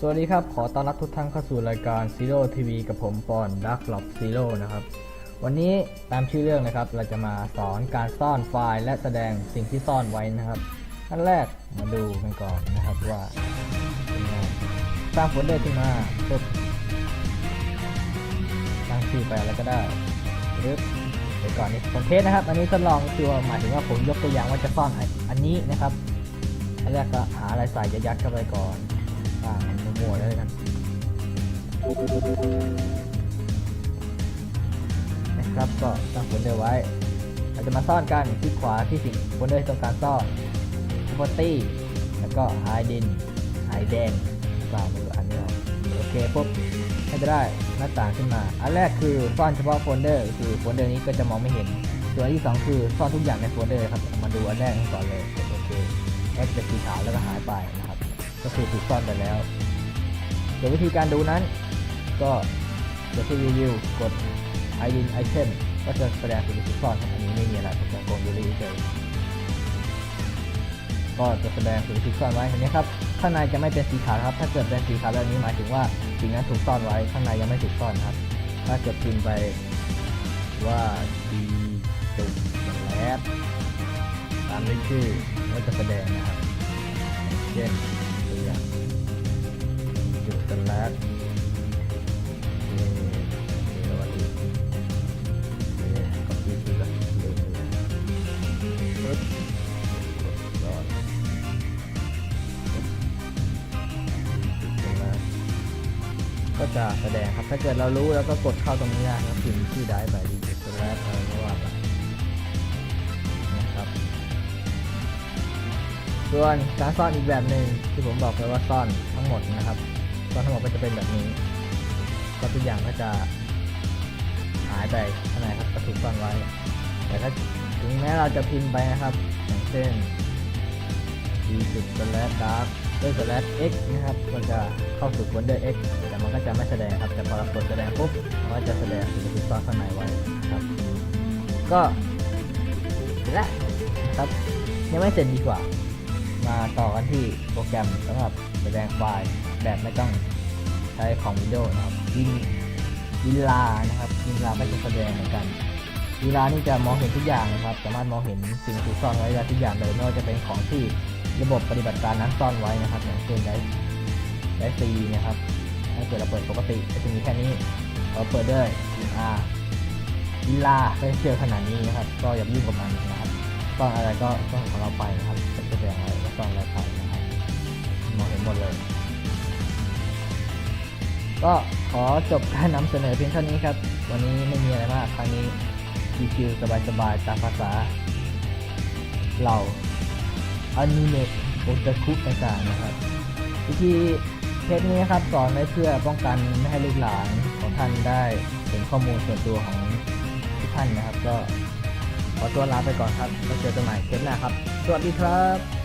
สวัสดีครับ ขอต้อนรับทุกท่านเข้าสู่รายการ Zero TV กับผมปอนดักหลบซีโร่นะครับ วันนี้ตามชื่อเรื่องนะครับ เราจะมาสอนการซ่อนไฟล์และแสดงสิ่งที่ซ่อนไว้นะครับขั้นแรกมาดูกันก่อนนะครับว่าเป็นไงสร้างโฟลเดอร์ขึ้นมาปึ๊บตั้งชื่อไปแล้วก็ได้ปึ๊บเดี๋ยวก่อนนี้ผมเทสนะครับ อันนี้ทดลองตัวหมายถึงว่าผมยกตัวอย่างว่าจะซ่อนอันนี้นะครับอันแรกก็หาอะไรใส่ยัดเข้าไปก่อน อ่ามัวๆเลยกันนะครับก็ตั้งโฟลเดอร์ไว้ เราจะมาซ่อนกันคลิกขวาที่สิ่งโฟลเดอร์ที่ต้องการซ่อน property แล้วก็ hidden hidden กล่าวมืออันนี้ออกโอเคปุ๊บให้จะได้หน้าต่างขึ้นมา อันแรกคือซ่อนเฉพาะโฟลเดอร์คือโฟลเดอร์นี้ก็จะมองไม่เห็น ส่วนที่สองคือซ่อนทุกอย่างในโฟลเดอร์ครับ มาดูอันแรกกันก่อนเลย โอเคแอปจะสีขาวแล้วก็หายไปนะครับ ก็คือถูกซ่อนไปแล้ว ส่วนวิธีการดูนั้น ก็กดที่รีวิวกด ID item ก็จะแสดงสิ่งที่ถูกซ่อนอันนี้ไม่มีอะไรผมจะโกงดูรีเฉยก็จะแสดงสิ่งที่ถูกซ่อนไว้เห็นไหมครับข้างในจะไม่เป็นสีขาวครับ ถ้าเกิดเป็นสีขาวแบบนี้หมายถึงว่าสิ่งนั้นถูกซ่อนไว้ข้างในยังไม่ถูกซ่อนครับ ถ้าเกิดพิมพ์ไปว่าดีจุดแล้วตามด้วยชื่อก็จะแสดงนะครับเช่น จนี่เดี๋ยววันนี้นี่ก็ปีชื่อละเดี๋ยวนี้ปึ๊บกดรอดปึ๊บจุดสลัดก็จะแสดงครับ ถ้าเกิดเรารู้แล้วก็กดเข้าตรงนี้ได้ครับพิมพ์ชื่อได้ไปดีจุดสลัดอะไรก็ว่าไปนะครับส่วนการซ่อนอีกแบบหนึ่งที่ผมบอกไปว่าซ่อนทั้งหมดนะครับ ซ่อนทั้งหมดก็จะเป็นแบบนี้ ก็ทุกอย่างก็จะหายไปข้างในครับก็ถูกซ่อนไว้ แต่ถ้าถึงแม้เราจะพิมพ์ไปนะครับ อย่างเช่น d จุด slash dark ด้วย slash x นะครับก็จะเข้าสู่โฟลเดอร์ x แต่มันก็จะไม่แสดงครับ แต่พอเรากดแสดงปุ๊บมันก็จะแสดงสิ่งที่ถูกซ่อนข้างในไว้ครับ ก็เสร็จแล้วนะครับยังไม่เสร็จดีกว่า มาต่อกันที่โปรแกรมสำหรับแสดงไฟล์ แบบไม่ต้องใช้ของ Windows นะครับวินวิลานะครับวิลาก็จะแสดงเหมือนกันวิลานี่จะมองเห็นทุกอย่างนะครับ สามารถมองเห็นสิ่งที่ซ่อนไว้ได้ทุกอย่างเลยไม่ว่าจะเป็นของที่ระบบปฏิบัติการนั้นซ่อนไว้นะครับอย่างเช่นไดไดซีนะครับถ้าเกิดเราเปิดปกติก็จะมีแค่นี้เราเปิดด้วยอ่าวิลาก็จะเจอขนาดนี้นะครับ ก็อย่ายุ่งกับมันนะครับซ่อนอะไรก็ซ่อนของเราไปนะครับจะแสดงอะไรก็ซ่อนอะไรไปนะครับมองเห็นหมดเลย ก็ขอจบการนำเสนอเพียงเท่านี้ครับ วันนี้ไม่มีอะไรมากครั้งนี้ชิวๆสบายๆตามภาษาเราอนิเมะโอตาคุต่างๆนะครับวิธีเทปนี้ครับสอนไว้เพื่อป้องกันไม่ให้ลูกหลานของท่านได้เห็นข้อมูลส่วนตัวของทุกท่านนะครับ ก็ขอตัวลาไปก่อนครับแล้วเจอกันใหม่เทปหน้าครับ สวัสดีครับ